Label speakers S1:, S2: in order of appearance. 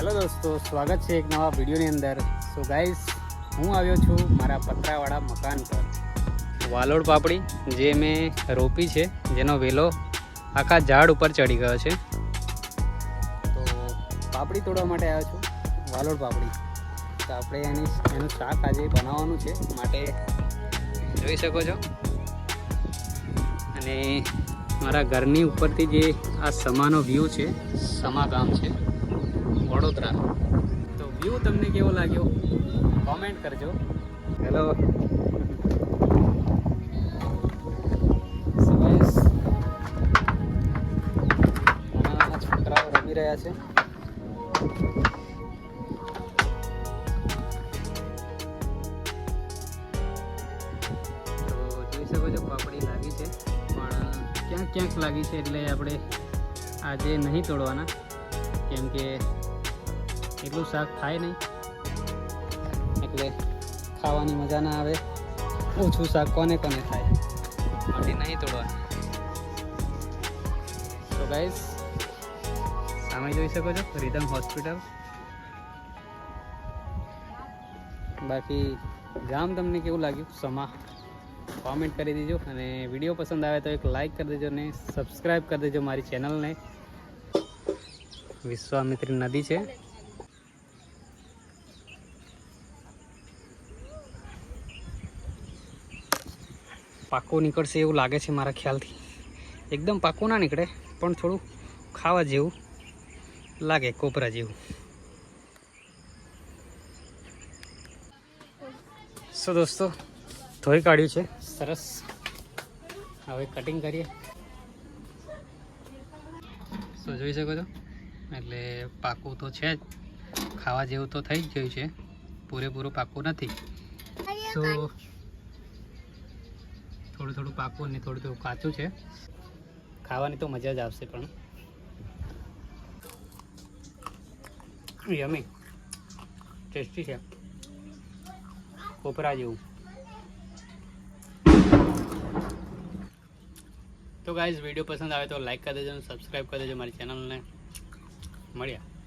S1: Hello દોસ્તો, સ્વાગત છે એક નવા વિડીયોની અંદર. સો ગાઈસ હું આવ્યો છું મારા પતરાવાળા મકાન પર. વાલોડ પાપડી, જે મેં રોપી છે, જેનો વેલો આખા ઝાડ ઉપર ચડી ગયો છે. તો પાપડી તોડવા માટે આવ્યો છું, વાલોડ પાપડી. તો આપણે એની, એનું શાક આજે બનાવવાનું છે, માટે જોઈ શકો છો. અને મારા ઘરની ઉપરથી જે આ સમાનો વ્યૂ છે, સમા ગામ છે. વડોદરા. તો વ્યૂ તમને કેવો લાગ્યો? કોમેન્ટ કરજો. હેલો છોકરાઓ રમી રહ્યા છે. શકો છો પાપડી લાગી છે પણ ક્યાંક ક્યાંક લાગી છે એટલે આપણે આજે નહીં તોડવાના. કેમ કે એટલું શાક થાય નહીં. એટલે ખાવાની મજા ના આવે. ઓછું શાક કોને કોને થાય? માટે નહીં તોડવા. તો ગાઈસ સામે જોઈ શકો છો રિધમ હોસ્પિટલ બાકી ગામ તમને કેવું લાગ્યું? સમા. કોમેન્ટ કરી દેજો અને વીડિયો પસંદ આવે તો એક લાઈક કરી દેજો અને સબસ્ક્રાઈબ કરી દેજો મારી ચેનલને વિશ્વામિત્રી નદી છે. પાકો નીકળશે એવું લાગે છે મારા ખ્યાલથી. એકદમ પાકો ના નીકળે પણ થોડું ખાવા જેવું લાગે કોપરા જેવું. સો દોસ્તો ધોઈ કાઢ્યું છે સરસ. હવે કટિંગ કરીએ. શું જોઈ શકો છો એટલે પાકું તો છે જ. ખાવા જેવું તો થઈ જ ગયું છે. પૂરેપૂરું પાકું નથી. તો થોડું થોડું પાકું ને થોડું થોડું કાચું છે. ખાવાની તો મજા જ આવશે પણ. યમી ટેસ્ટી છે. કોપરા જેવું. તો ગાઈઝ વીડિયો પસંદ આવે તો લાઈક કરી દેજો સબસ્ક્રાઈબ કરી દેજો મારી ચેનલને મળ્યા